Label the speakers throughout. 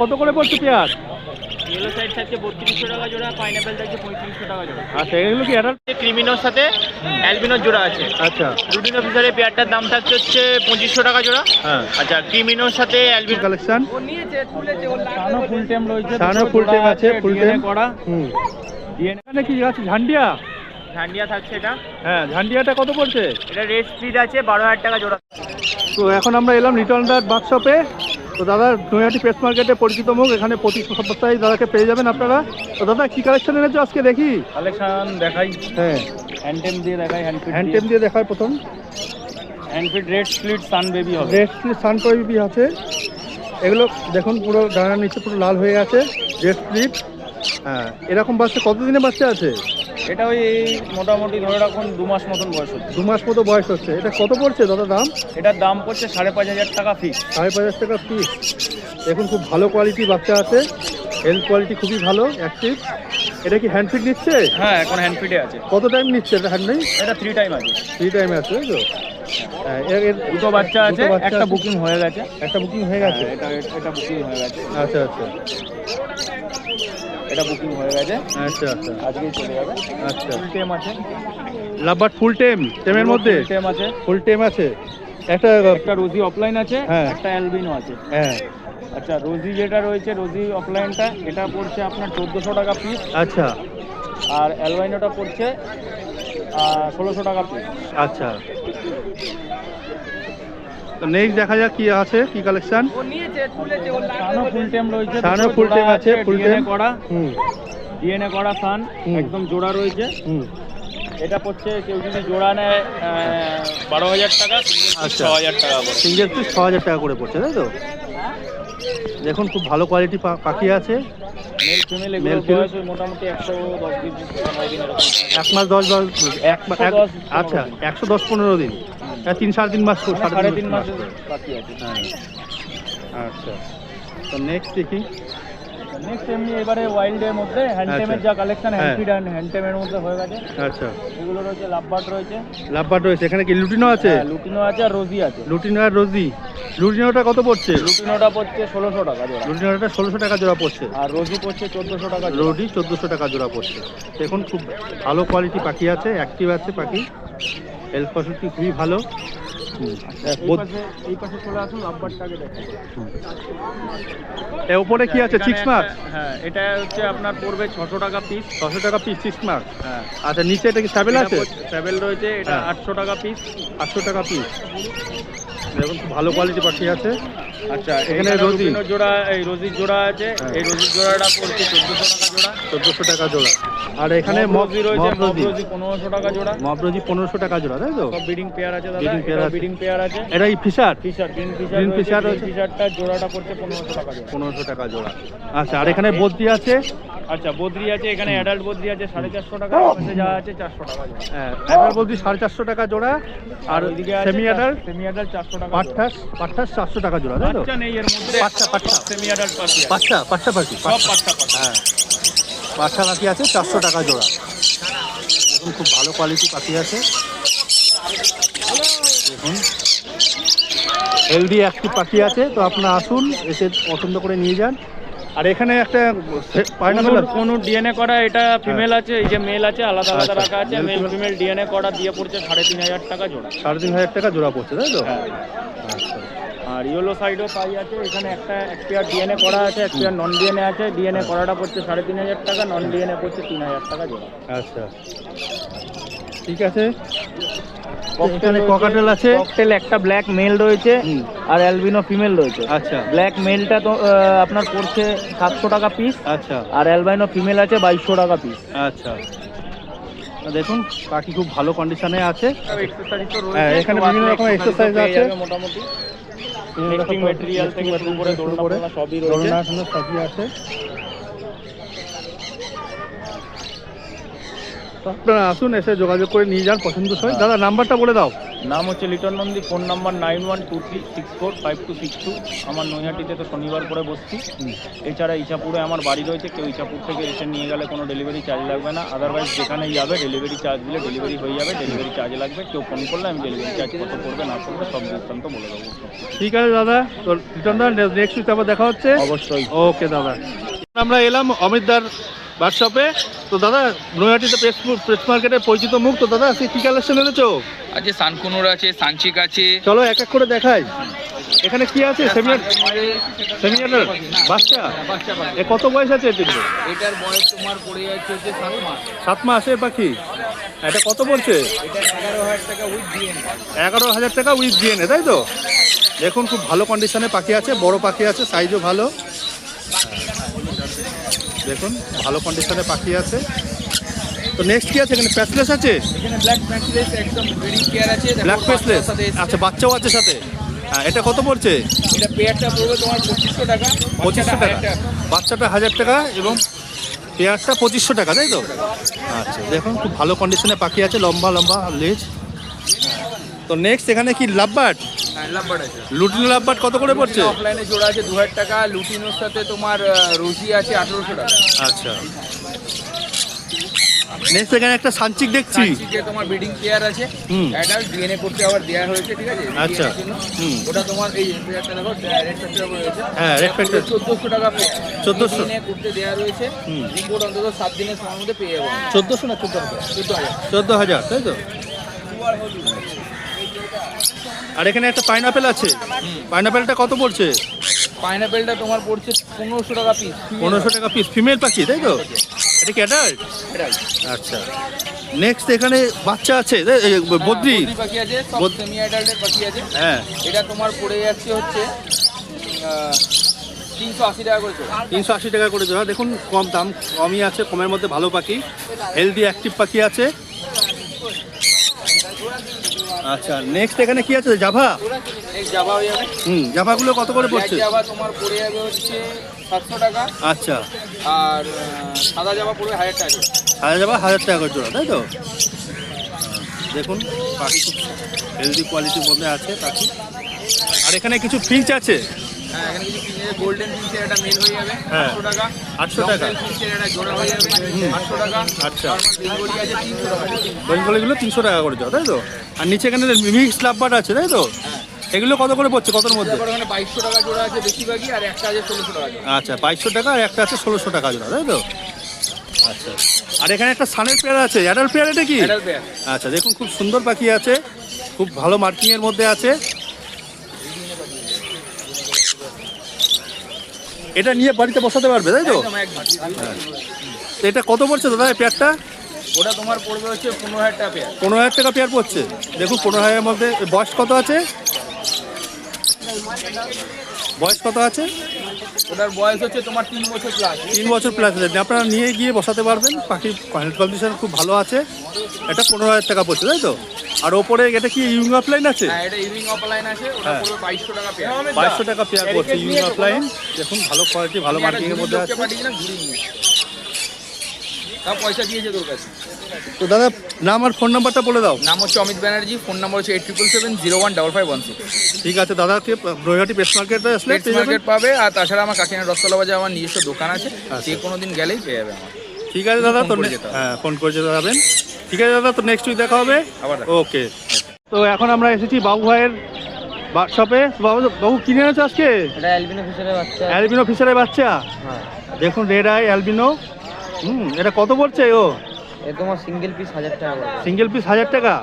Speaker 1: কত করে পড়ছে পেয়ার
Speaker 2: ইয়েলো সাইড থাকছে বত্রিশশো টাকা জোড়া পাইনাপেল থাকছে পঁয়ত্রিশশো টাকা জোড়া।
Speaker 1: আচ্ছা এগুলো কি অ্যাডাল্ট
Speaker 2: ক্রিমিনোর সাথে অ্যালবিনোর জোড়া আছে।
Speaker 1: আচ্ছা।
Speaker 2: রুটিন অফিসারের পেয়ারটার দাম থাকছে হচ্ছে পঁচিশশো টাকা জোড়া।
Speaker 1: হ্যাঁ।
Speaker 2: আচ্ছা ক্রিমিনোর সাথে অ্যালবিনো
Speaker 1: কালেকশন
Speaker 2: সানো ফুল রয়েছে
Speaker 1: সানো full time আছে, full time।
Speaker 2: করা।
Speaker 1: হুম। এখানে কি আছে ঝান্ডিয়া?
Speaker 2: ঝান্ডিয়া থাকছে এটা।
Speaker 1: হ্যাঁ ঝান্ডিয়াটা কত পড়ছে?
Speaker 2: এটা রেড স্পিড আছে বারো হাজার টাকা জোড়া।
Speaker 1: তো এখন আমরা এলাম রিটার্ন ডাট বার্কশপে তো দাদা নৈহাটি পেস মার্কেটে পরিচিত মুখ এখানে প্রতি সপ্তাহে দাদাকে পেয়ে যাবেন আপনারা। তো দাদা কি কালেকশন এনেছো আজকে দেখি?
Speaker 2: কালেকশন দেখাই।
Speaker 1: হ্যাঁ।
Speaker 2: হ্যান্ডটেম দিয়ে দেখাই হ্যান্ডফিট
Speaker 1: হ্যান্ড টেপ দিয়ে। দেখায় প্রথম।
Speaker 2: হ্যান্ডফিট রেড স্প্লিট সান বেবি হবে।
Speaker 1: রেড সান বিবি আছে। এগুলো দেখুন পুরো ডানার নিচে পুরো লাল হয়ে আছে। রেড স্প্লিট হ্যাঁ। এরকম বাচ্চা কতদিনে বাচ্চা আছে?
Speaker 2: এটা ওই মোটামুটি ধরে রাখুন দু মাস মতন বয়স হচ্ছে।
Speaker 1: দু মাস মতো বয়স হচ্ছে। এটা কত পড়ছে দাদা দাম?
Speaker 2: এটার দাম পড়ছে সাড়ে পাঁচ হাজার টাকা ফিক্স
Speaker 1: সাড়ে পাঁচ হাজার টাকা পিস দেখুন খুব ভালো কোয়ালিটি বাচ্চা আছে। হেলথ কোয়ালিটি খুবই ভালো অ্যাক্টিভ এটা কি হ্যান্ড ফিট নিচ্ছে?
Speaker 2: হ্যাঁ এখন হ্যান্ডফিটে আছে।
Speaker 1: কত টাইম নিচ্ছে এটা হ্যান্ড নেই
Speaker 2: এটা থ্রি টাইম আছে।
Speaker 1: থ্রি টাইমে আছে তাই তো? হ্যাঁ,
Speaker 2: দুটো বাচ্চা আছে একটা বুকিং হয়ে গেছে।
Speaker 1: একটা বুকিং হয়ে গেছে?
Speaker 2: হ্যাঁ, এটা এটা বুকিং হয়ে গেছে।
Speaker 1: আচ্ছা আচ্ছা।
Speaker 2: এটা বুকিং হয়ে গেছে।
Speaker 1: আচ্ছা আচ্ছা।
Speaker 2: আজকেই চলে যাবে।
Speaker 1: আচ্ছা।
Speaker 2: ফুল টেম আছে।
Speaker 1: লাভবার্ড ফুল টেম টেমের মধ্যে?
Speaker 2: টেম আছে।
Speaker 1: ফুল টেম আছে। একটা
Speaker 2: একটা রোজি অফলাইন আছে
Speaker 1: হ্যাঁ।
Speaker 2: একটা অ্যালবিনো আছে।
Speaker 1: হ্যাঁ।
Speaker 2: আচ্ছা রোজি যেটা রয়েছে রোজি অফলাইনটা এটা পড়ছে আপনার চোদ্দোশো টাকা পিস
Speaker 1: আচ্ছা।
Speaker 2: আর অ্যালবাইনোটা পড়ছে ষোলোশো টাকা পিস
Speaker 1: আচ্ছা। নেক্সট দেখা যাক কি আছে কি কালেকশন
Speaker 2: সানো ফুল টেম
Speaker 1: আছে,
Speaker 2: DNA
Speaker 1: time।
Speaker 2: করা।
Speaker 1: হুম।
Speaker 2: ডিএনএ করা সান একদম জোড়া রয়েছে।
Speaker 1: হুম।
Speaker 2: এটা পড়ছে কেউ যদি জোড়া নেয় বারো হাজার টাকা ছ
Speaker 1: আচ্ছা।
Speaker 2: হাজার টাকা
Speaker 1: সিঙ্গেল পিস ছ হাজার টাকা করে পড়ছে তাই তো? দেখুন খুব ভালো কোয়ালিটি পাখি আছে।
Speaker 2: মেল ফিমেল এগুলো বয়স মোটামুটি একশো দশ দিন পনেরো দিন এরকম।
Speaker 1: এক মাস দশ এক
Speaker 2: 110
Speaker 1: আচ্ছা একশো দশ পনেরো দিন। হ্যাঁ, তিন সাড়ে তিন মাস
Speaker 2: সাড়ে তিন মাস বাকি আছে।
Speaker 1: আচ্ছা। তো নেক্সট দেখি।
Speaker 2: নেক্সট এমনি এবারে ওয়াইল্ডের মধ্যে হ্যান্ডটেমের
Speaker 1: আচ্ছা।
Speaker 2: যা কালেকশন
Speaker 1: হ্যাঁ।
Speaker 2: হ্যান্ডফিড অ্যান্ড হ্যান্ডটেমের মধ্যে হয়ে গেছে।
Speaker 1: আচ্ছা।
Speaker 2: এগুলো রয়েছে লাভবার্ড রয়েছে।
Speaker 1: লাভবার্ড রয়েছে। এখানে কি লুটিনো আছে?
Speaker 2: হ্যাঁ, লুটিনো আছে আর রোজি আছে।
Speaker 1: লুটিনো আর রোজি। লুটিনোটা কত পড়ছে?
Speaker 2: লুটিনোটা পড়ছে ষোলোশো টাকা জোড়া।
Speaker 1: লুটিনোটা ষোলোশো টাকা জোড়া পড়ছে।
Speaker 2: আর রোজি পড়ছে চোদ্দোশো টাকা
Speaker 1: রোডি চোদ্দোশো টাকা জোড়া পড়ছে। দেখুন খুব ভালো কোয়ালিটি পাখি আছে অ্যাক্টিভ আছে পাখি। হেলথ ফসলটি খুবই ভালো। উপরে কি আছে? সিক্স মার্ক
Speaker 2: হ্যাঁ এটা হচ্ছে আপনার পড়বে ছশো টাকা পিস
Speaker 1: ছশো টাকা পিস সিক্স মার্ক
Speaker 2: হ্যাঁ।
Speaker 1: আচ্ছা নিচে এটা কি স্যাবেল আছে?
Speaker 2: স্যাবেল রয়েছে এটা
Speaker 1: হ্যাঁ।
Speaker 2: আটশো টাকা পিস
Speaker 1: আটশো টাকা পিস দেখুন ভালো কোয়ালিটি পাখি আছে।
Speaker 2: আচ্ছা
Speaker 1: এখানে রোজি।
Speaker 2: জোড়া এই রোজির জোড়া আছে
Speaker 1: হ্যাঁ।
Speaker 2: এই রোজির জোড়াটা পড়ছে চোদ্দশো টাকা জোড়া।
Speaker 1: চোদ্দোশো টাকা জোড়া। আর এখানে
Speaker 2: মব রয়েছে
Speaker 1: মবরোজি
Speaker 2: পনেরোশো টাকা জোড়া।
Speaker 1: মবরোজি পনেরোশো টাকা জোড়া তাই তো?
Speaker 2: ব্রিডিং পেয়ার আছে দাদা। ব্রিডিং পেয়ার আছে।
Speaker 1: এটা Fischer
Speaker 2: Fischer green Fischer green
Speaker 1: রয়েছে।
Speaker 2: ফিশারটা জোড়াটা পড়ছে পনেরোশো টাকা জোড়া।
Speaker 1: পনেরোশো টাকা জোড়া। আচ্ছা আর এখানে বদ্রি আছে?
Speaker 2: আচ্ছা বদ্রি আছে এখানে অ্যাডাল্ট বদ্রি আছে সাড়ে চারশো টাকা পাশে যা আছে চারশো টাকা জোড়া।
Speaker 1: হ্যাঁ অ্যাডাল্ট বদ্রি সাড়ে চারশো টাকা জোড়া আর সেমি অ্যাডাল্ট
Speaker 2: সেমি অ্যাডাল্ট চারশো টাকা
Speaker 1: চারশো টাকা জোড়া তাই তো?
Speaker 2: বাচ্চা নেই এর মধ্যে
Speaker 1: বাচ্চা, বাচ্চা।
Speaker 2: সেমি অ্যাডাল্ট পাখি আছে।
Speaker 1: পাঁচটা পাঁচটা পাখি
Speaker 2: সব পাঁচটা।
Speaker 1: হ্যাঁ। পাখি আছে চারশো টাকা জোড়া। এখন খুব ভালো কোয়ালিটি পাখি আছে। দেখুন। হেলদি একটি পাখি আছে তো আপনারা আসুন এসে পছন্দ করে নিয়ে যান। আর এখানে একটা
Speaker 2: কোনো ডিএনএ করা এটা ফিমেল আছে এই যে মেল আছে আলাদা আলাদা
Speaker 1: আচ্ছা,
Speaker 2: রাখা আছে মেল ফিমেল ডিএনএ করা দিয়ে পড়ছে সাড়ে তিন হাজার টাকা জোড়া।
Speaker 1: সাড়ে তিন হাজার টাকা জোড়া পড়ছে তাই তো?
Speaker 2: হ্যাঁ।
Speaker 1: আচ্ছা।
Speaker 2: আর ইয়েলো সাইডও পাই আছে এখানে একটা এক পেয়ার ডিএনএ করা আছে এক পেয়ার নন ডিএনএ আছে ডিএনএ করাটা পড়ছে সাড়ে তিন হাজার টাকা নন ডিএনএ পড়ছে তিন হাজার টাকা জোড়া।
Speaker 1: আচ্ছা। ঠিক আছে। এখানে ককাটেল আছে।
Speaker 2: ককটেল একটা ব্ল্যাক মেল রয়েছে
Speaker 1: হুম,
Speaker 2: আর অ্যালবিনো ফিমেল রয়েছে।
Speaker 1: আচ্ছা।
Speaker 2: ব্ল্যাক মেলটা তো আপনার পড়ছে সাতশো টাকা পিস
Speaker 1: আচ্ছা।
Speaker 2: আর অ্যালবাইনো ফিমেল আছে বাইশশো টাকা পিস
Speaker 1: আচ্ছা। দেখুন পাখি খুব ভালো কন্ডিশনে আছে। হ্যাঁ, এখানে বিভিন্ন রকম exercise আছে।
Speaker 2: মোটামুটি। material থেকে শুরু করে দোলনা সবই রয়েছে।
Speaker 1: দোলনা সবই আছে। আপনারা আসুন এসে যোগাযোগ করে নিয়ে যান পছন্দ হয়। দাদা নাম্বারটা বলে দাও।
Speaker 2: নাম হচ্ছে Liton Nandi phone number nine one two three six four five two six two. আমার নৈহাটিতে তো শনিবার করে বসছি। এছাড়া ইছাপুরে আমার বাড়ি রয়েছে। কেউ ইছাপুর থেকে এসে নিয়ে গেলে কোনো ডেলিভারি চার্জ লাগবে না। আদারওয়াইজ যেখানে যাবে ডেলিভারি চার্জ দিলে ডেলিভারি হয়ে যাবে ডেলিভারি চার্জ লাগবে। কেউ ফোন করলে আমি ডেলিভারি চার্জ কত করবে না করবে সব দৃষ্টান্ত বলে দেবো।
Speaker 1: ঠিক আছে দাদা। তো রিটার্ন দা নেক্সট উইক আবার দেখা হচ্ছে।
Speaker 2: অবশ্যই।
Speaker 1: ওকে দাদা। আমরা এলাম অমিতদার ওয়ার্কশপে তো দাদা নৈহাটিতে প্রেস প্রেস মার্কেটের পরিচিত মুখ তো দাদা আজকে কি কালেকশন এনেছো?
Speaker 3: আছে সানকুনুর আছে সানচিক আছে।
Speaker 1: চলো এক এক করে দেখাই। এখানে কি আছে? সেমিনার সেমিনার বাচ্চা? এ কত বয়স আছে এটির
Speaker 3: এটার বয়স তোমার পড়ে যাচ্ছে হচ্ছে সাত মাস।
Speaker 1: সাত মাসের পাখি? এটা কত পড়ছে?
Speaker 3: এটা এগারো হাজার টাকা উইথ ডিএনএ
Speaker 1: এগারো হাজার টাকা উইথ ডিএনএ তাই তো? দেখুন খুব ভালো কন্ডিশনে পাখি আছে বড় পাখি আছে সাইজও ভালো। দেখুন ভালো কন্ডিশনে পাখি আছে। তো নেক্সট কি আছে এখানে? প্যাসলেস আছে?
Speaker 3: এখানে ব্ল্যাক প্যান্টলেস একদম ব্রিডিং কেয়ার আছে।
Speaker 1: ব্ল্যাক প্যাসলেস আচ্ছা বাচ্চাও আছে সাথে? হ্যাঁ এটা কত পড়ছে?
Speaker 3: এটা পেয়ারটা পড়বে তোমার পঁচিশশো টাকা।
Speaker 1: পঁচিশশো
Speaker 3: বাচ্চাটা
Speaker 1: টাকা।
Speaker 3: হাজার
Speaker 1: বাচ্চাটা হাজার টাকা এবং পেয়ারটা পঁচিশশো টাকা তাই তো? আচ্ছা দেখুন খুব ভালো কন্ডিশনে পাখি আছে লম্বা লম্বা লেজ। তো নেক্সট এখানে কি লাভবার্ড? লুটিন লাভবার্ড কত করে পড়ছে?
Speaker 3: অফলাইনে জোড়া আছে দু হাজার টাকা লুটিনোর সাথে তোমার রুজি আছে আঠারোশো টাকা।
Speaker 1: আচ্ছা। নেক্সট এখানে একটা সানচিক দেখছি।
Speaker 3: সানচিকে তোমার ব্রিডিং কেয়ার আছে। অ্যাডাল্ট ডিএনএ করতে আবার দেওয়া হয়েছে ঠিক আছে?
Speaker 1: আচ্ছা।
Speaker 3: ওটা তোমার এই পেয়ারটা দেখো রেড ফ্যাক্টর রয়েছে।
Speaker 1: হ্যাঁ, factor।
Speaker 3: চোদ্দোশো টাকা পেয়ার
Speaker 1: 1400
Speaker 3: ডিএনএ করতে দেওয়া রয়েছে। রিপোর্ট অন্তত সাত দিনের সময়ের মধ্যে পেয়ে যাব।
Speaker 1: চোদ্দোশো না চোদ্দ হাজার
Speaker 3: চোদ্দ হাজার
Speaker 1: চোদ্দ হাজার তাই তো? আর এখানে একটা পাইনাপেল আছে। পাইনাপেলটা কত পড়ছে?
Speaker 3: পাইনাপেলটা তোমার পড়ছে পনেরোশো টাকা পিস
Speaker 1: পনেরোশো টাকা পিস ফিমেল পাখি তাই তো? এটা কি অ্যাডাল্ট আচ্ছা। নেক্সট এখানে বাচ্চা আছে বদ্রি।
Speaker 3: পাখি আছে সব সেমি অ্যাডাল্টের পাখি আছে।
Speaker 1: হ্যাঁ।
Speaker 3: এটা তোমার পড়ে যাচ্ছে হচ্ছে তিনশো আশি টাকা করে চলে।
Speaker 1: তিনশো আশি টাকা করে জোড়া দেখুন কম দাম কমই আছে কমের মধ্যে ভালো পাখি। হেলদি অ্যাক্টিভ পাখি আছে। আচ্ছা নেক্সট এখানে কি আছে? জাভা?
Speaker 3: জাভা হয়ে যাবে।
Speaker 1: হুম জাভাগুলো কত করে পড়ছে?
Speaker 3: জাভা তোমার পড়ে যাবে হচ্ছে সাতশো টাকা।
Speaker 1: আচ্ছা।
Speaker 3: আর সাদা জামা পড়বে হাজার টাকা
Speaker 1: সাদা যাবা হাজার টাকা করে জোড়া তাই তো? দেখুন পাখি খুব হেলদি কোয়ালিটির মধ্যে আছে পাখি। আর এখানে কিছু ফিঞ্চ আছে?
Speaker 3: হ্যাঁ এখানে কিছু কিনে গোল্ডেন ফিঞ্চের একটা মেল হয়ে যাবে
Speaker 1: হ্যাঁ।
Speaker 3: টাকা।
Speaker 1: 800 টাকা।
Speaker 3: ফিঞ্চের একটা জোড়া হয়ে যাবে আটশো টাকা।
Speaker 1: আচ্ছা।
Speaker 3: বেঙ্গলি আছে তিনশো টাকা।
Speaker 1: বেঙ্গলিগুলো তিনশো টাকা করে তাই তো? আর নিচে এখানে মিক্স আছে তাই তো? এগুলো কত করে পড়ছে কতর মধ্যে?
Speaker 3: বাইশশো টাকা জোড়া আছে বেশিরভাগই আর একটা আছে ষোলোশো টাকা
Speaker 1: আচ্ছা বাইশশো টাকা আর একটা আছে ষোলোশো টাকা জোড়া তাই তো? আচ্ছা। আর এখানে একটা সানের পেয়ার আছে অ্যাডাল্ট পেয়ার এটা কি? আচ্ছা দেখুন খুব সুন্দর পাখি আছে খুব ভালো মার্কিং এর মধ্যে আছে। এটা নিয়ে বাড়িতে বসাতে পারবে তাই তো? তো এটা কত পড়ছে দাদা এই পেয়ারটা?
Speaker 3: ওটা তোমার পড়বে হচ্ছে পনেরো হাজার টাকা পেয়ার।
Speaker 1: পনেরো হাজার টাকা পেয়ার পড়ছে। দেখুন পনেরো হাজারের মধ্যে বয়স কত আছে? বয়স কত আছে?
Speaker 3: ওটার বয়স হচ্ছে তোমার তিন বছর প্লাস
Speaker 1: তিন বছর প্লাস আছে আপনারা নিয়ে গিয়ে বসাতে পারবেন। পাখির কন্ডিশন খুব ভালো আছে। এটা পনেরো হাজার টাকা পড়ছে তাই তো? আর ওপরে এটা কি ইউং অফলাইন আছে?
Speaker 3: হ্যাঁ
Speaker 1: হ্যাঁ।
Speaker 3: বাইশশো টাকা পেয়ার
Speaker 1: পড়ছে ইউং অফলাইন দেখুন ভালো কোয়ালিটি ভালো মার্কিং এর মধ্যে আছে।
Speaker 3: পয়সা দিয়েছে তোর কাছে।
Speaker 1: তো দাদা নাম আর ফোন নাম্বারটা বলে দাও।
Speaker 3: নাম হচ্ছে অমিত ব্যানার্জি ফোন নাম্বার হচ্ছে eight triple seven zero one double five one six
Speaker 1: ঠিক আছে দাদাকে নৈহাটি প্রেস মার্কেটে আসলে
Speaker 3: মার্কেট পাবে আর তাছাড়া আমার কাকিনা রসতলা বাজার আমার নিজস্ব দোকান আছে
Speaker 1: আচ্ছা।
Speaker 3: যে কোনো দিন গেলেই পেয়ে যাবে আমার
Speaker 1: ঠিক আছে দাদা তো
Speaker 3: ফোন করে
Speaker 1: নে-
Speaker 3: যেতে হবে।
Speaker 1: হ্যাঁ ফোন করে যেতে যাবেন ঠিক আছে দাদা তো নেক্সট উইক দেখা হবে?
Speaker 3: আবার
Speaker 1: ওকে তো এখন আমরা এসেছি বাবু ভাইয়ের শপে বাবু বাবু কিনে এনেছো আজকে?
Speaker 4: এটা অ্যালবিনো ফিশারের বাচ্চা।
Speaker 1: অ্যালবিনো ফিশারের বাচ্চা?
Speaker 4: হ্যাঁ।
Speaker 1: দেখুন রেড আই অ্যালবিনো হুম এটা কত পড়ছে ও?
Speaker 4: এ তোমার সিঙ্গেল পিস হাজার টাকা করে।
Speaker 1: সিঙ্গেল পিস হাজার টাকা?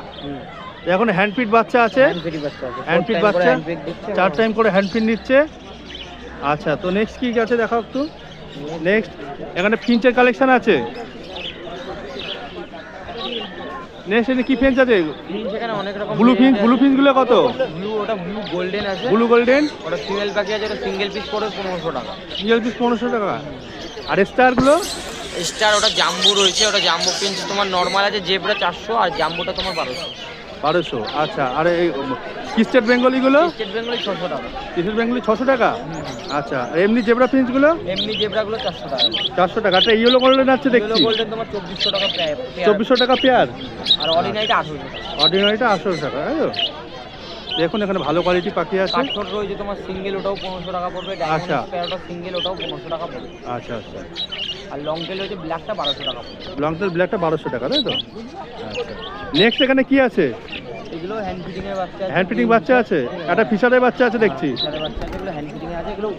Speaker 1: এখন হ্যান্ড ফিট বাচ্চা আছে?
Speaker 4: হ্যান্ড ফিডি বাচ্চা আছে।
Speaker 1: হ্যান্ড ফিট বাচ্চা? চার টাইম করে হ্যান্ড ফিট নিচ্ছে। আচ্ছা তো নেক্সট কি আছে দেখাও একটু? নেক্সট এখানে ফিঞ্চের কালেকশন আছে। নেক্সট এখানে কি ফিঞ্চ আছে?
Speaker 4: ফিঞ্চ এখানে অনেক রকম
Speaker 1: ব্লু ফিঞ্চ ব্লু ফিঞ্চগুলো কত?
Speaker 4: ব্লু ওটা ব্লু গোল্ডেন আছে।
Speaker 1: ব্লু গোল্ডেন
Speaker 4: ওটা ফিমেল পাখি আছে ওটা সিঙ্গেল পিস পড়বে পনেরোশো টাকা।
Speaker 1: সিঙ্গেল পিস পনেরোশো টাকা। আর স্টারগুলো
Speaker 4: স্টার ওটা জাম্বু রয়েছে ওটা জাম্বু পিঞ্চ তোমার নর্মাল আছে জেবরা চারশো আর জাম্বুটা তোমার বারোশো।
Speaker 1: বারোশো আচ্ছা আর এই কি স্টেট বেঙ্গলিগুলো
Speaker 4: স্টেট বেঙ্গলি ছশো টাকা।
Speaker 1: স্টেট বেঙ্গলি ছশো টাকা? আচ্ছা আর এমনি জেব্রা ফিন্সগুলো
Speaker 4: এমনি জেব্রাগুলো চারশো টাকা।
Speaker 1: চারশো টাকা একটা ইয়েলো গোল্ডেন আছে দেখছি।
Speaker 4: গোল্ডেন তোমার চব্বিশশো টাকা
Speaker 1: চব্বিশশো টাকা পেয়ার
Speaker 4: আর অর্ডিনারিটা আঠেরোশো
Speaker 1: অর্ডিনারিটা আঠারোশো টাকা তাই তো? দেখুন এখানে ভালো কোয়ালিটি পাখি আছে।
Speaker 4: কাঠঠোঁট রয়েছে তোমার সিঙ্গেল ওটাও পনেরোশো টাকা পড়বে
Speaker 1: আচ্ছা।
Speaker 4: প্যারোটা সিঙ্গেল ওটাও পনেরোশো টাকা পড়বে।
Speaker 1: আচ্ছা আচ্ছা।
Speaker 4: আর লং টেল রয়েছে ব্ল্যাকটা বারোশো টাকা পড়বে।
Speaker 1: লং টেল ব্ল্যাকটা বারোশো টাকা তাই তো? আচ্ছা। নেক্সট এখানে কি আছে?
Speaker 4: এগুলো হ্যান্ড ফিটিং এর বাচ্চা আছে।
Speaker 1: হ্যান্ড ফিটিং বাচ্চা আছে? একটা ফিশারের বাচ্চা আছে দেখছি।
Speaker 4: ফিশারের বাচ্চা আছে এগুলো হ্যান্ড ফিটিং আছে এগুলো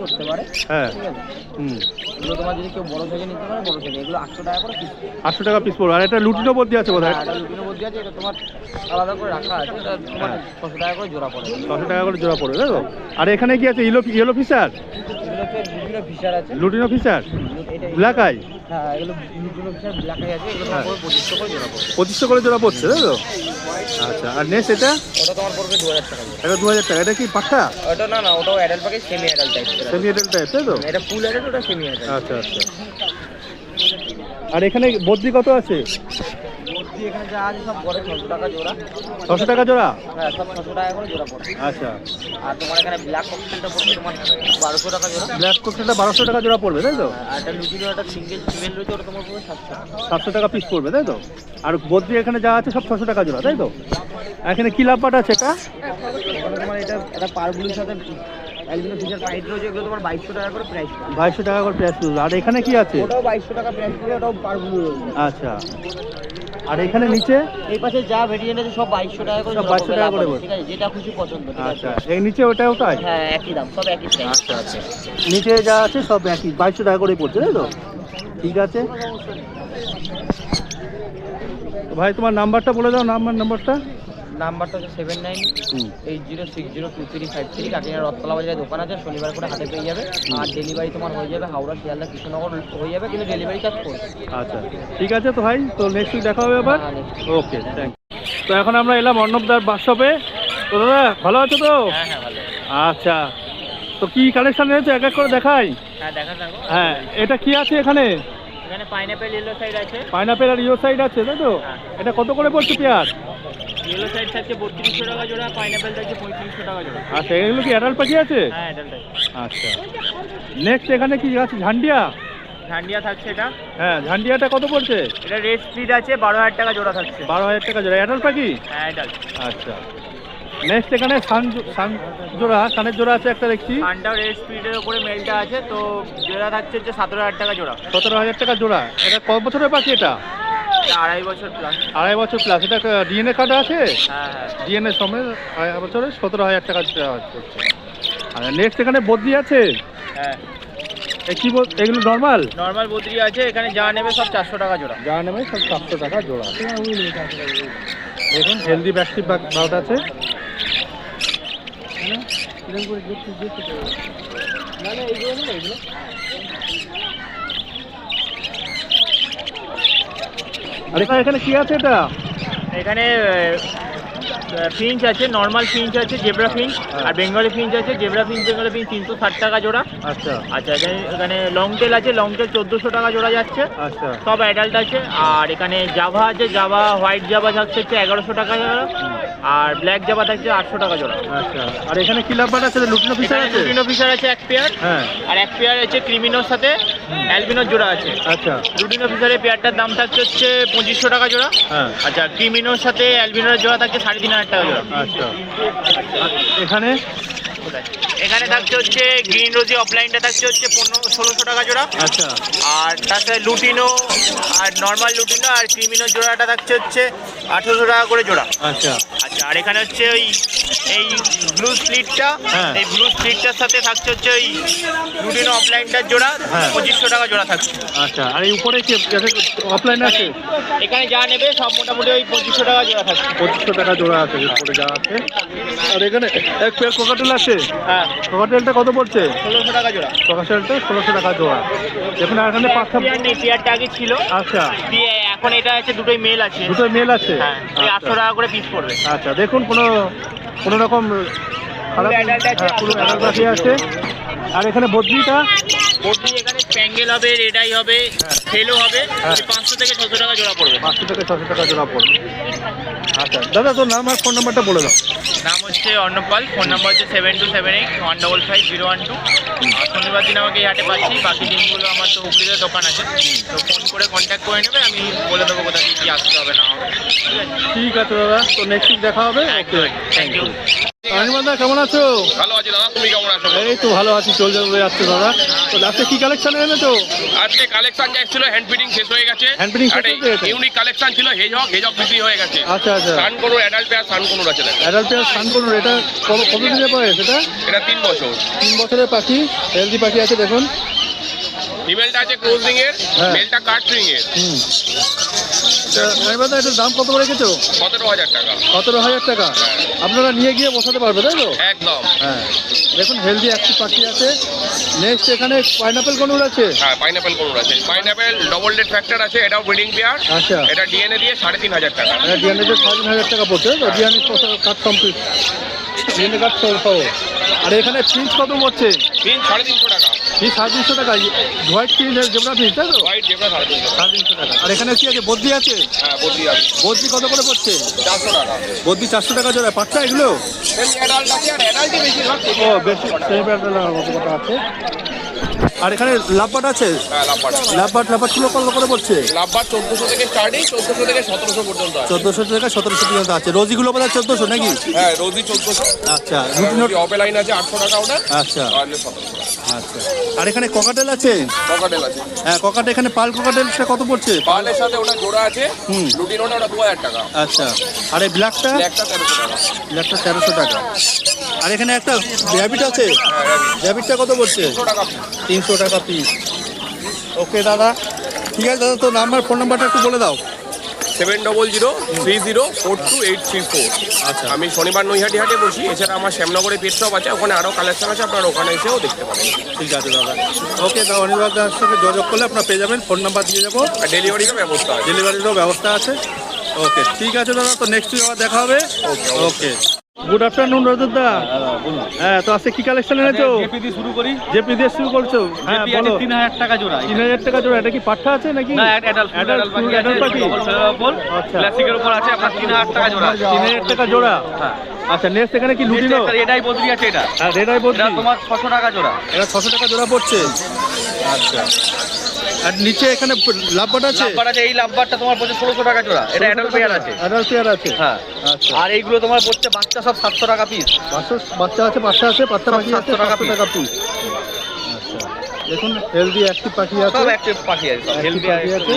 Speaker 4: করতে পারে।
Speaker 1: হ্যাঁ। হুম।
Speaker 4: এগুলো তোমার যদি কেউ বড় থেকে নিতে পারে বড় এগুলো আটশো টাকা করে পিস
Speaker 1: আটশো টাকা পিস পড়বে। আর একটা লুটিনো বদ্যি আছে বোধ হয়
Speaker 4: এটা লুটিনো আছে এটা তোমার আলাদা করে রাখা আছে। এটা তোমার
Speaker 1: হ্যাঁ।
Speaker 4: ছশো টাকা করে জোড়া পড়ে।
Speaker 1: ছশো টাকা করে জোড়া পড়বে তাই তো? আর এখানে কি আছে? ইয়েলো ইয়েলো ফিশার
Speaker 4: এগুলো হচ্ছে লুটিনো ফিশার আছে।
Speaker 1: Lutino Fischer? ব্ল্যাক আই
Speaker 4: হ্যাঁ এগুলো লুটিনো ফিশার ব্ল্যাক আছে এগুলো
Speaker 1: হ্যাঁ।
Speaker 4: তোমার পঁচিশশো করে জোড়া পড়বে
Speaker 1: পঁচিশশো করে জোড়া পড়ছে তাই তো? আচ্ছা আর নেক্সট এটা?
Speaker 4: ওটা তোমার পড়বে দু হাজার টাকা
Speaker 1: এটা দু হাজার টাকা এটা কি পাঠা
Speaker 4: ওটা না না ওটাও adult package semi adult type
Speaker 1: semi adult type তাই তো?
Speaker 4: এটা ফুল অ্যাডাল্ট ওটা সেমি অ্যাডাল্ট
Speaker 1: আচ্ছা আচ্ছা। আর এখানে বদ্রি কত আছে?
Speaker 4: এখানে যা আছে সব পরে ছশো টাকা জোড়া।
Speaker 1: ছশো টাকা জোড়া?
Speaker 4: হ্যাঁ সব ছশো টাকা করে জোড়া পড়বে।
Speaker 1: আচ্ছা।
Speaker 4: আর তোমার এখানে ব্ল্যাক ককটেলটা পড়বে তোমার বারোশো টাকা জোড়া।
Speaker 1: ব্ল্যাক কোটটা বারোশো টাকা জোড়া পড়বে তাই তো?
Speaker 4: আর একটা লুটিনো একটা সিঙ্গেল ফিমেল রয়েছে ওটা তোমার পড়বে সাতশো টাকা।
Speaker 1: সাতশো টাকা পিস পড়বে তাই তো? আর বদ্রি এখানে যা আছে সব ছশো টাকা জোড়া তাই তো? এখানে কি লাভ পাট আছে এটা?
Speaker 4: তোমার এটা একটা পারগুলির সাথে অ্যালবিনো ফিচার পাইট রয়েছে এগুলো তোমার বাইশশো টাকা করে প্রাইস
Speaker 1: বাইশশো টাকা করে প্রাইস আর এখানে কি আছে?
Speaker 4: ওটাও বাইশশো টাকা প্রাইস পড়বে ওটাও পারগুলো রয়েছে
Speaker 1: আচ্ছা। আর এখানে নিচে?
Speaker 4: এই পাশে যা ভেরিয়েন্ট আছে সব বাইশশো টাকা করে
Speaker 1: সব 2200 টাকা করে
Speaker 4: ঠিক আছে যেটা খুশি পছন্দ
Speaker 1: আচ্ছা এই নিচে ওটাও তাই
Speaker 4: হ্যাঁ একই দাম সব একই প্রাইস
Speaker 1: আচ্ছা আচ্ছা। নিচে যা আছে সব একই বাইশশো টাকা করে পড়ছে তাই তো? ঠিক আছে। ভাই তোমার নাম্বারটা বলে দাও নাম্বার নাম্বারটা।
Speaker 4: নাম্বারটা হচ্ছে seven nine eight zero six zero two three five three কাকিনার Rathtala বাজারে দোকান আছে শনিবার করে হাটে পেয়ে যাবে। আর ডেলিভারি তোমার হয়ে যাবে হাওড়া শিয়ালদা কৃষ্ণনগর হয়ে যাবে কিন্তু ডেলিভারি চার্জ পড়বে
Speaker 1: আচ্ছা ঠিক আছে তো ভাই তো নেক্সট উইক দেখা হবে আবার?
Speaker 4: হ্যাঁ,
Speaker 1: ওকে থ্যাংক তো এখন আমরা এলাম অর্ণবদার বাসশপে তো দাদা ভালো আছো তো?
Speaker 4: হ্যাঁ হ্যাঁ
Speaker 1: আচ্ছা তো কি কালেকশন রয়েছে? এক এক করে দেখাই।
Speaker 4: হ্যাঁ
Speaker 1: হ্যাঁ এটা কি আছে এখানে?
Speaker 4: এখানে পাইনাপেল ইয়েলো সাইড আছে।
Speaker 1: পাইনাপেল আর ইও সাইড আছে তাই তো?
Speaker 4: হ্যাঁ।
Speaker 1: এটা কত করে পড়ছে পেঁয়াজ?
Speaker 4: ইয়েলো সাইড থাকছে বত্রিশশো টাকা জোড়া পাইনাপেল থাকছে পঁয়ত্রিশশো টাকা জোড়া।
Speaker 1: আচ্ছা এগুলো কি অ্যাডাল্ট পাখি আছে?
Speaker 4: হ্যাঁ টাইপ
Speaker 1: আচ্ছা। নেক্সট এখানে কি আছে? ঝান্ডিয়া?
Speaker 4: ঝান্ডিয়া থাকছে এটা।
Speaker 1: হ্যাঁ ঝান্ডিয়াটা কত পড়ছে?
Speaker 4: এটা রেড স্পিড আছে বারো হাজার টাকা জোড়া থাকছে।
Speaker 1: বারো হাজার টাকা জোড়া। অ্যাডাল্ট পাখি?
Speaker 4: হ্যাঁ এটাল
Speaker 1: আচ্ছা। নেক্সট এখানে সান সান জোড়া সানের জোড়া আছে একটা দেখছি।
Speaker 4: ফান্ডা রেড স্পিডের উপরে মেলটা আছে তো জোড়া থাকছে হচ্ছে সতেরো হাজার টাকা জোড়া।
Speaker 1: সতেরো হাজার টাকা জোড়া। এটা কত বছরের পাখি এটা?
Speaker 4: আড়াই বছর প্লাস
Speaker 1: আড়াই বছর প্লাস এটা ডিএনএ কার্ড আছে?
Speaker 4: হ্যাঁ হ্যাঁ।
Speaker 1: ডিএনএ সময় আড়াই বছরে সতেরো হাজার টাকা আর নেক্সট এখানে বদ্রি আছে?
Speaker 4: হ্যাঁ।
Speaker 1: কি এগুলো নর্মাল
Speaker 4: নর্মাল বদ্রি আছে এখানে যা নেবে সব চারশো টাকা জোড়া।
Speaker 1: যা নেবে সব সাতশো টাকা জোড়া। দেখুন হেলদি ব্যাকটিভ বাউট আছে। এখানে এখানে কি আছে এটা?
Speaker 2: এখানে ফিঞ্চ আছে নর্মাল ফিঞ্চ আছে জেব্রা ফিঞ্চ। আর বেঙ্গলি ফিঞ্চ আছে জেব্রা ফিঞ্চ বেঙ্গলি ফিঞ্চ তিনশো ষাট টাকা জোড়া।
Speaker 1: আচ্ছা।
Speaker 2: আচ্ছা এখানে লং টেল আছে লং টেল চোদ্দোশো টাকা জোড়া যাচ্ছে।
Speaker 1: আচ্ছা।
Speaker 2: সব অ্যাডাল্ট আছে আর এখানে জাভা আছে জাভা হোয়াইট জাভা থাকছে হচ্ছে এগারোশো টাকা আর ব্ল্যাক জাভা থাকছে আটশো টাকা জোড়া।
Speaker 1: আচ্ছা আর এখানে কি লাভবাট আছে? লুটিনো
Speaker 2: এখানে
Speaker 1: আছে?
Speaker 2: লুটিনো ফিশার আছে এক পেয়ার
Speaker 1: হ্যাঁ।
Speaker 2: আর এক পেয়ার আছে ক্রিমিনোর সাথে অ্যালবিনোর জোড়া আছে।
Speaker 1: আচ্ছা।
Speaker 2: লুটিনো ফিশারের পেয়ারটার দাম থাকছে হচ্ছে পঁচিশশো টাকা জোড়া।
Speaker 1: হ্যাঁ।
Speaker 2: আচ্ছা ক্রিমিনোর সাথে অ্যালবিনোর জোড়া থাকছে সাড়ে তিন হাজার টাকা জোড়া।
Speaker 1: আচ্ছা। এখানে?
Speaker 2: এখানে থাকছে হচ্ছে গ্রিন রোজি অফলাইনটা থাকছে হচ্ছে পনেরো ষোলোশো টাকা জোড়া।
Speaker 1: আচ্ছা।
Speaker 2: আর সাথে লুটিনো আর নর্মাল লুটিনো আর ক্রিমিনো জোড়াটা থাকছে হচ্ছে আঠেরোশো টাকা করে জোড়া।
Speaker 1: আচ্ছা।
Speaker 2: আচ্ছা আর এখানে হচ্ছে ওই এই ব্লু স্প্লিটটা
Speaker 1: হ্যাঁ।
Speaker 2: এই ব্লু স্প্লিটটার সাথে থাকছে হচ্ছে ওই লুটিনো অফলাইনটার জোড়া
Speaker 1: হ্যাঁ।
Speaker 2: পঁচিশশো টাকা জোড়া থাকছে।
Speaker 1: আচ্ছা আর এই উপরে অফলাইন আছে?
Speaker 2: এখানে যা নেবে সব মোটামুটি ওই পঁচিশশো টাকা জোড়া থাকছে।
Speaker 1: পঁচিশশো টাকা জোড়া আছে উপরে যা আছে। আর এখানে এক পেয়ার কোকাটেল আছে?
Speaker 2: হ্যাঁ।
Speaker 1: কোকাটেলটা কত পড়ছে?
Speaker 2: ষোলোশো টাকা জোড়া।
Speaker 1: কোকাটেলটা ষোলোশো টাকা জোড়া। দেখুন আর এখানে পাঁচটা
Speaker 2: পেয়ার নেই পেয়ারটা আগে ছিল।
Speaker 1: আচ্ছা।
Speaker 2: দিয়ে এখন এটা আছে দুটোই মেল আছে।
Speaker 1: দুটো মেল আছে?
Speaker 2: হ্যাঁ আটশো
Speaker 1: আচ্ছা।
Speaker 2: টাকা করে পিস পড়বে।
Speaker 1: আচ্ছা দেখুন কোনো কোনো রকম খারাপ
Speaker 2: আছে,
Speaker 1: হ্যাঁ, পুরো আছে। আর এখানে বদ্রিটা
Speaker 2: বদ্রি এখানে স্প্যাঙ্গেল হবে রেডাই হবে
Speaker 1: হ্যাঁ।
Speaker 2: হবে
Speaker 1: হ্যাঁ।
Speaker 2: পাঁচশো থেকে ছশো টাকা জোড়া পড়বে।
Speaker 1: পাঁচশো থেকে ছশো টাকা জোড়া পড়বে। আচ্ছা দাদা তোর নাম আর ফোন নাম্বারটা বলে দাও।
Speaker 2: নাম হচ্ছে অর্ণপাল ফোন নাম্বার হচ্ছে seven two seven eight one double five zero one two আর শনিবার দিন আমাকে এই হাটে পাচ্ছি। বাকি দিনগুলো আমার তো উপরে দোকান আছে। তো ফোন করে কন্ট্যাক্ট করে নেবে আমি বলে দেবো কোথায় থেকে কী আসতে হবে না হবে। ঠিক আছে
Speaker 1: দাদা তো নেক্সট উইক দেখা হবে।
Speaker 2: থ্যাংক ইউ
Speaker 1: কেমন আছো?
Speaker 5: ভালো আছি দাদা তুমি কেমন আছো?
Speaker 1: এই তো ভালো আছি চলে যাচ্ছে দাদা। তো কি কালেকশন এনেছো?
Speaker 5: আজকে কালেকশন যা ছিল হ্যান্ড ফিটিং শেষ হয়ে গেছে।
Speaker 1: Hand fitting শেষ হয়ে গেছে?
Speaker 5: ইউনিক কালেকশন ছিল হেজক হেজক বিক্রি হয়ে গেছে।
Speaker 1: আচ্ছা আচ্ছা।
Speaker 5: সান কোনো অ্যাডাল্ট পেয়ার সান কোনো আছে
Speaker 1: অ্যাডাল্ট পেয়ার এটা কত কত দিনে
Speaker 5: এটা তিন বছর।
Speaker 1: তিন বছরের পাখি হেলদি পাখি আছে দেখুন।
Speaker 5: ফিমেলটা আছে ক্লোজ এর। মেলটা কাট রিং এর।
Speaker 1: হুম এটার দাম কত রেখেছো?
Speaker 5: সতেরো হাজার টাকা।
Speaker 1: সতেরো হাজার টাকা। আপনারা নিয়ে গিয়ে বসাতে পারবে তাই তো?
Speaker 5: একদম।
Speaker 1: হ্যাঁ। দেখুন হেলদি একটি পাখি আছে। নেক্সট এখানে পাইনাপেল কনুর আছে?
Speaker 5: হ্যাঁ পাইনাপেল কোনো আছে। পাইনাপেল ডবল ডেড ফ্যাক্টর আছে এটাও ব্রিডিং পেয়ার
Speaker 1: আচ্ছা।
Speaker 5: এটা ডিএনএ দিয়ে সাড়ে তিন হাজার টাকা।
Speaker 1: এটা ডিএনএতে সাড়ে তিন হাজার টাকা পড়ছে তো DNA card complete. DNA card সহ আর এখানে ফিস কত পড়ছে
Speaker 5: তিন সাড়ে তিনশো টাকা।
Speaker 1: এই সাড়ে তিনশো টাকা হোয়াইট ফিস জেবরা ফিস তাই তো?
Speaker 5: হোয়াইট যেটা সাড়ে তিনশো
Speaker 1: সাড়ে তিনশো টাকা। আর এখানে কি আছে? বদ্রি আছে?
Speaker 5: হ্যাঁ বদলি আছে।
Speaker 1: বদ্রি কত করে পড়ছে?
Speaker 5: চারশো টাকা।
Speaker 1: বদ্রি চারশো টাকা জোড়া। পাচ্ছা এগুলো? ও বেশি সেই ব্যাটার আছে। আর এখানে লাভবাট আছে?
Speaker 5: হ্যাঁ
Speaker 1: লাভবাট লাভবাট কিলো কত করে পড়ছে?
Speaker 5: লাভবার চোদ্দশো থেকে স্টার্টিং চোদ্দশো থেকে সতেরোশো পর্যন্ত আছে।
Speaker 1: চোদ্দোশো থেকে সতেরোশো পর্যন্ত আছে। রোজিগুলো হয় চোদ্দোশো নাকি?
Speaker 5: হ্যাঁ রোজি চোদ্দশো।
Speaker 1: আচ্ছা রুটি নোট
Speaker 5: অপেলাইন আছে আটশো টাকা ওটা
Speaker 1: আচ্ছা। আচ্ছা। আর এখানে ককাটেল আছে?
Speaker 5: পকেটেল আছে।
Speaker 1: হ্যাঁ ককাটে এখানে পাল ককাটেলটা কত পড়ছে?
Speaker 5: পালের সাথে ওটা জোড়া আছে।
Speaker 1: হুম।
Speaker 5: লুটিনোটা ওটা দু হাজার টাকা।
Speaker 1: আচ্ছা। আর এই ব্ল্যাকটা
Speaker 5: একটা তেরোশো টাকা।
Speaker 1: ব্ল্যাকটা তেরোশো টাকা। আর এখানে একটা র্যাবিট আছে। র্যাবিটটা কত পড়ছে?
Speaker 5: তিনশো টাকা
Speaker 1: পিস ওকে দাদা। ঠিক আছে দাদা তো নাম্বার ফোন নাম্বারটা একটু বলে দাও।
Speaker 5: Seven double zero three zero four two eight three four
Speaker 1: আচ্ছা।
Speaker 5: আমি শনিবার নৈহাটি হাটে বসি এছাড়া আমার শ্যামনগরে পেট শপ আছে ওখানে আরও কালেকশন আছে আপনারা ওখানে এসেও দেখতে পারেন
Speaker 1: ঠিক আছে দাদা। ওকে দাদা অনির্বাণ দার সঙ্গে যোগাযোগ করলে আপনার পেয়ে যাবেন ফোন নাম্বার দিয়ে যাব
Speaker 5: আর ডেলিভারিরও ব্যবস্থা আছে।
Speaker 1: ডেলিভারিরও ব্যবস্থা আছে। ওকে ঠিক আছে দাদা তো নেক্সট উইক আবার দেখা হবে। ওকে ওকে গুড আফটারনুন রজতদা হ্যাঁ তো আজকে কি কালেকশন এনেছো?
Speaker 2: জেপি শুরু করি।
Speaker 1: জেপি দিয়ে শুরু করছ? হ্যাঁ বলো।
Speaker 2: তিন হাজার টাকা জোড়া
Speaker 1: তিন হাজার টাকা জোড়া এটা কি পাঠা আছে নাকি?
Speaker 2: না অ্যাডাল্ট
Speaker 1: Adult full adult পাখি? আচ্ছা।
Speaker 2: ক্লাসিকের উপর আছে আপনার তিন হাজার টাকা জোড়া।
Speaker 1: তিন হাজার টাকা জোড়া?
Speaker 2: হ্যাঁ।
Speaker 1: আচ্ছা নেক্সট এখানে কি লুটিনো
Speaker 2: এটাই বদলি আছে এটা।
Speaker 1: আর রেড আই
Speaker 2: এটা তোমার ছশো টাকা জোড়া।
Speaker 1: এটা ছশো টাকা জোড়া পড়ছে। আচ্ছা। আর নিচে এখানে লাভবাট আছে?
Speaker 2: লাভবার আছে এই লাভবারটা তোমার পড়ছে ষোলোশো টাকা জোড়া। এটা অ্যাডাল্ট পেয়ার আছে।
Speaker 1: অ্যাডাল্ট পেয়ার আছে?
Speaker 2: হ্যাঁ।
Speaker 1: আচ্ছা।
Speaker 2: আর এইগুলো তোমার পড়ছে বাচ্চা সব সাতশো টাকা পিস
Speaker 1: বাচ্চা বাচ্চা আছে বাচ্চা আছে বাচ্চা পাখি আছে
Speaker 2: 700 টাকা
Speaker 1: সাতশো টাকা পিস আচ্ছা। দেখুন হেলদি অ্যাক্টিভ পাখি আছে।
Speaker 2: সব অ্যাক্টিভ পাখি আছে সব হেলদি
Speaker 1: পাখি আছে।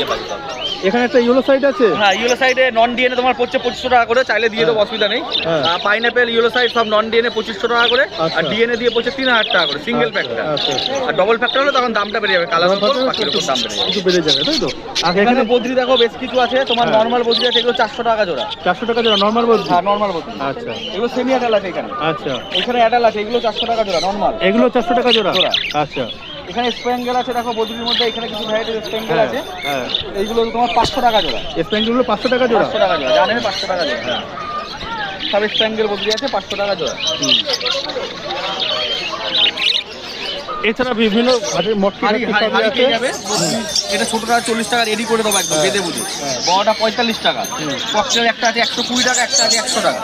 Speaker 1: এখানে একটা ইয়েলো সাইড আছে?
Speaker 2: হ্যাঁ ইয়েলো সাইডে নন ডিএনএ তোমার পড়ছে পঁচিশশো টাকা করে চাইলে দিয়ে দেবো অসুবিধা নেই।
Speaker 1: হ্যাঁ।
Speaker 2: পাইনাপেল ইয়েলো সাইড সব নন ডিএনএ পঁচিশশো টাকা করে
Speaker 1: আচ্ছা।
Speaker 2: আর ডিএনএ দিয়ে পড়ছে তিন হাজার টাকা করে সিঙ্গেল প্যাকটা
Speaker 1: আচ্ছা আচ্ছা।
Speaker 2: আর ডবল ফ্যাক্টর হলে তখন দামটা বেড়ে যাবে কালার দাম বেড়ে যাবে।
Speaker 1: তাই তো? আর
Speaker 2: এখানে বদ্রি দেখো বেশ কিছু আছে তোমার
Speaker 1: হ্যাঁ।
Speaker 2: নর্মাল বদ্রি আছে এগুলো চারশো টাকা জোড়া।
Speaker 1: চারশো টাকা জোড়া নর্মাল বলছি
Speaker 2: হ্যাঁ নর্মাল বদ্রি।
Speaker 1: আচ্ছা।
Speaker 2: এগুলো সেমি অ্যাডাল আছে এখানে।
Speaker 1: আচ্ছা।
Speaker 2: এখানে অ্যাডাল আছে এগুলো চারশো টাকা জোড়া নর্মাল
Speaker 1: এগুলো চারশো টাকা জোড়া। আচ্ছা।
Speaker 2: এখানে স্প্যাঙ্গেল আছে দেখো বদ্রির মধ্যে এখানে কিছু ভ্যারাইটির স্প্যাঙ্গেল
Speaker 1: হ্যাঁ
Speaker 2: আছে।
Speaker 1: হ্যাও
Speaker 2: এইগুলো তোমার পাঁচশো টাকা জোড়া।
Speaker 1: স্প্যাঙ্গুলো পাঁচশো টাকা জোড়া?
Speaker 2: পাঁচশো টাকা জোড়া জানেন পাঁচশো টাকা জোড়া। সব স্প্যাঙ্গেল বদলি আছে পাঁচশো টাকা জোড়া।
Speaker 1: এছাড়া বিভিন্ন
Speaker 2: এটা ছোটটা চল্লিশ টাকা রেডি করে দেবো একদম
Speaker 1: হ্যাঁ।
Speaker 2: বেঁধে বুঝে। বড়টা পঁয়তাল্লিশ টাকা। ককটেল একটা আছে একশো কুড়ি টাকা একটা আছে একশো টাকা।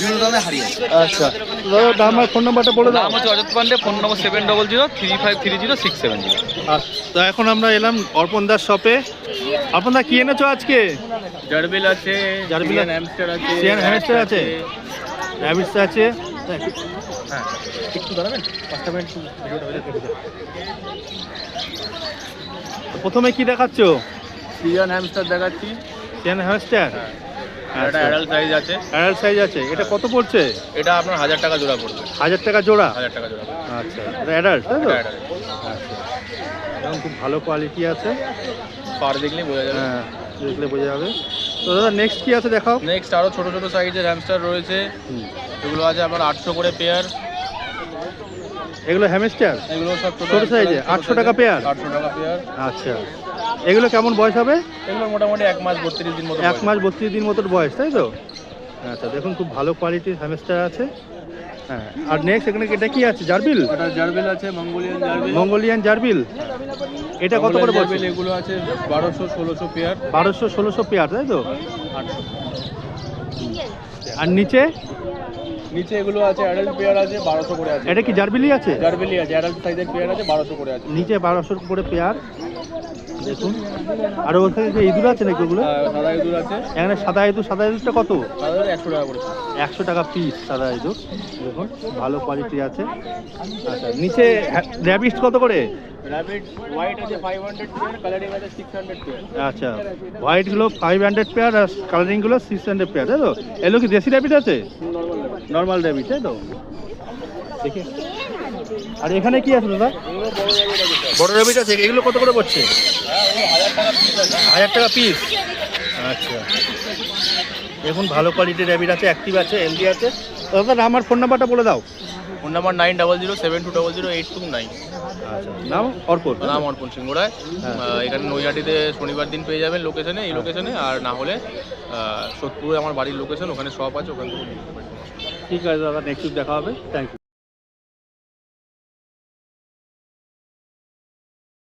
Speaker 2: বিভিন্ন দামে হারিয়ে
Speaker 1: আচ্ছা। দাদা দাম আর ফোন নাম্বারটা বলে দাও।
Speaker 2: নাম হচ্ছে Ajat Pandey phone number seven double zero three five three zero six seven zero
Speaker 1: আচ্ছা, তো এখন আমরা এলাম অর্পণ দাস শপে অর্পণ দা কি এনেছো আজকে?
Speaker 2: জার্বিল আছে
Speaker 1: জার্বিল
Speaker 2: হ্যামস্টার আছে।
Speaker 1: সিয়ান হ্যামস্টার আছে। আছে।
Speaker 2: হ্যাঁ।
Speaker 1: একটু দাঁড়াবেন পাঁচটা মিনিট প্রথমে কি দেখাচ্ছ?
Speaker 2: সিয়ান হ্যামস্টার দেখাচ্ছি।
Speaker 1: সিয়ান হ্যামস্টার
Speaker 2: এটা অ্যাডাল্ট সাইজ আছে।
Speaker 1: অ্যাডাল্ট সাইজ আছে। এটা কত পড়ছে?
Speaker 2: এটা আপনার হাজার টাকা জোড়া পড়বে।
Speaker 1: হাজার টাকা জোড়া?
Speaker 2: হাজার টাকা জোড়া
Speaker 1: আচ্ছা এটা অ্যাডাল্ট তাই তো? আচ্ছা। এবং খুব ভালো কোয়ালিটি আছে।
Speaker 2: পার দেখলেই বোঝা যাবে।
Speaker 1: হ্যাঁ দেখলে বোঝা যাবে। তো দাদা নেক্সট কি আছে দেখাও?
Speaker 2: নেক্সট আরও ছোটো ছোটো সাইজের হ্যামস্টার রয়েছে। এগুলো আছে আপনার আটশো করে পেয়ার
Speaker 1: এগুলো হ্যামস্টার
Speaker 2: এগুলো সব
Speaker 1: ছোট এ? 800 টাকা পেয়ার?
Speaker 2: আটশো টাকা পেয়ার
Speaker 1: আচ্ছা। এগুলো কেমন বয়স হবে?
Speaker 2: এগুলো মোটামুটি এক মাস বত্রিশ দিন মতো
Speaker 1: এক মাস বত্রিশ দিন মতো বয়স তাই তো? আচ্ছা দেখুন খুব ভালো কোয়ালিটির হ্যামস্টার আছে। হ্যাঁ আর নেক্সট এখানে এটা কি আছে? জারবিল
Speaker 2: এটা জার্বেল আছে মঙ্গোলিয়ান জার্বেল
Speaker 1: মঙ্গোলিয়ান জারবিল এটা কত করে পড়ছে
Speaker 2: এগুলো আছে বারোশো ষোলোশো পেয়ার।
Speaker 1: বারোশো ষোলোশো পেয়ার তাই তো? আর নিচে?
Speaker 2: নিচে এগুলো আছে অ্যাডাল্ট পেয়ার আছে বারোশো করে আছে।
Speaker 1: এটা কি জারবিলি আছে?
Speaker 2: জারবেলি আছে অ্যাডাল্ট সাইজের পেয়ার আছে বারোশো করে আছে।
Speaker 1: নিচে বারোশোর করে পেয়ার। দেখুন। আর ওখানে যে ইঁদুর আছে নাকি ওগুলো?
Speaker 2: সাদা ইঁদুর আছে।
Speaker 1: এখানে সাদা ইঁদুর সাদা ইঁদুরটা কত?
Speaker 2: একশো টাকা করে
Speaker 1: একশো টাকা পিস সাদা ইঁদুর। দেখুন ভালো কোয়ালিটি আছে। আচ্ছা নিচে কত করে?
Speaker 2: White five hundred pair colouring
Speaker 1: আচ্ছা ফাইভ হান্ড্রেড পেয়ার আর সিক্স হান্ড্রেড পেয়ার তাই তো? এগুলো কি দেশি র্যাবিট আছে? নর্মাল র্যাবিট তাই তো? দেখি। আর এখানে কি আছে দাদা? বড় র্যাবিট আছে এগুলো কত করে পড়ছে? হাজার টাকা পিস আচ্ছা। দেখুন ভালো কোয়ালিটির র্যাবিট আছে অ্যাক্টিভ আছে হেলদি আছে। দাদা আমার ফোন নাম্বারটা বলে দাও।
Speaker 2: Phone number nine double zero seven two double zero eight two nine.
Speaker 1: আচ্ছা নাম অর্পণ।
Speaker 2: নাম অর্পণ সিংহরায়।
Speaker 1: হ্যাঁ।
Speaker 2: এখানে নৈহাটিতে শনিবার দিন পেয়ে যাবেন লোকেশনে এই লোকেশনে আর না হলে সোদপুরে আমার বাড়ির লোকেশন ওখানে শপ আছে ওখান থেকে
Speaker 1: ঠিক আছে দাদা নেক্সট দেখা হবে। Thank you